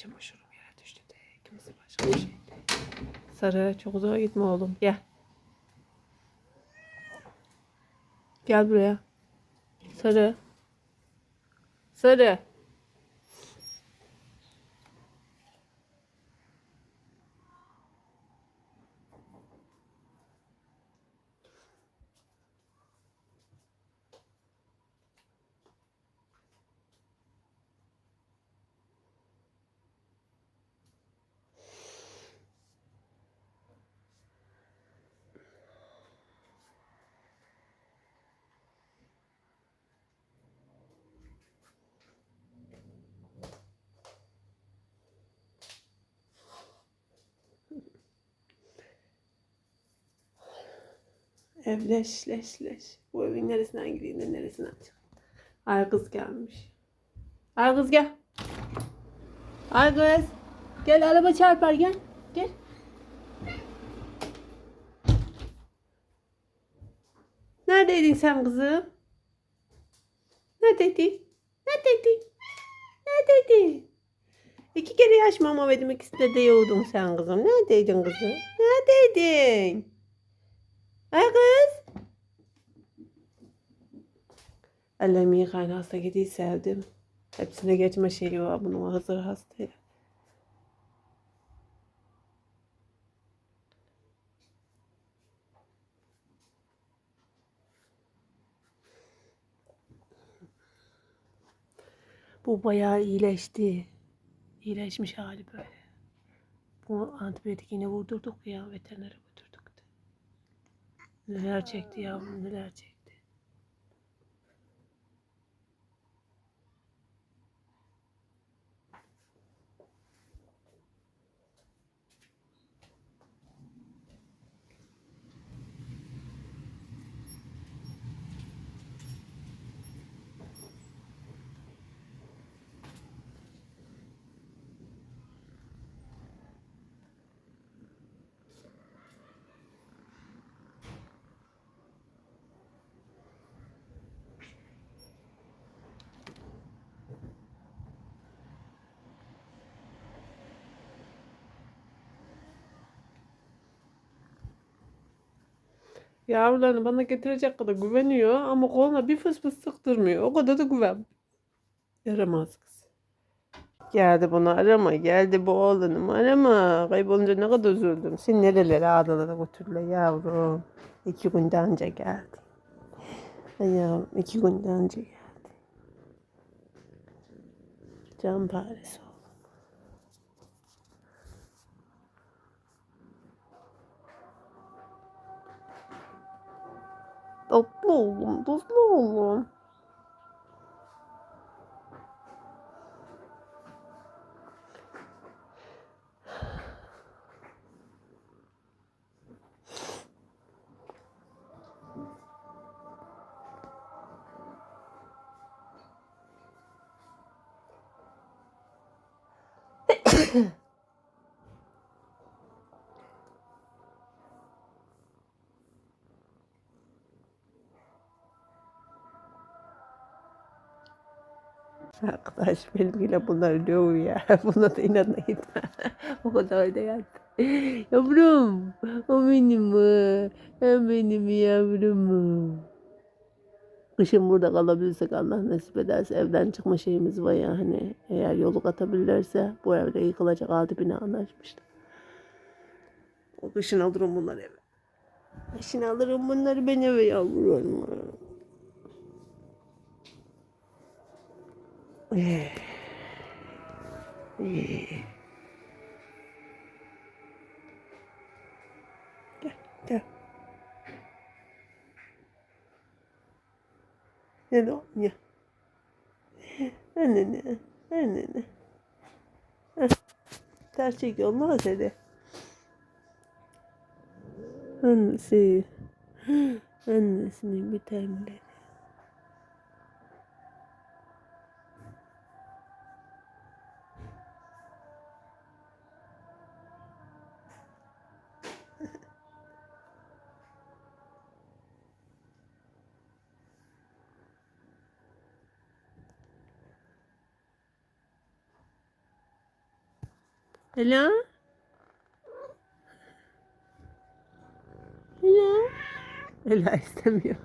çamaşırım yere düştü de. Kimisi başka bir şey. Sarı çok uzağa gitme oğlum. Gel. Gel buraya. Sarı. Sarı. Evleş, leş, leş. Bu evin neresinden gireyim de neresinden çıkayım. Ay kız gelmiş. Ay kız gel. Ay kız. Gel araba çarpar gel. Gel. Neredeydin sen kızım? Neredeydin? Neredeydin? Neredeydin? İki kere yaş mama verdim ikisinde de yoğurdun sen kızım. Neredeydin kızım? Neredeydin? Ay kız. Ellerimi yıkayın hasta kediyi sevdim. Hepsine geçme şeyi var bunun hazır hastaya. Bu bayağı iyileşti. İyileşmiş hali böyle. Bu antibiyotik yine vurdurduk ya veterinere. Neler çekti yavrum neler çekti. Yavrularını bana getirecek kadar güveniyor ama koluna bir fıs fıs sıktırmıyor. O kadar da güven. Yaramaz kız. Geldi bunu arama. Geldi bu oğlanım arama. Kaybolunca ne kadar üzüldüm. Sen nerelere ağdalara götürle yavrum. İki günde anca geldi. Ay yavrum iki günde anca geldi. Can paresi oğlum. Tatlı oğlum, tatlı oğlum. Arkadaş benimkiyle bunlar diyor ya. Buna da inanına gitme. o kadar da yattı. Yavrum. O benim? O benim yavrum. Kışın burada kalabilirsek Allah nasip ederse evden çıkma şeyimiz var ya hani eğer yolu atabilirlerse bu evde yıkılacak altı bina anlaşmıştı. O kışın alırım bunları eve. Kışın alırım bunları ben eve yavrum. Gel, gel. Gel oğlum gel. Annene, annene. Heh. Ters çekiyor Allah seni. Annesi. Annesinin bir taneleri. Ela? Ela? Ela istemiyor.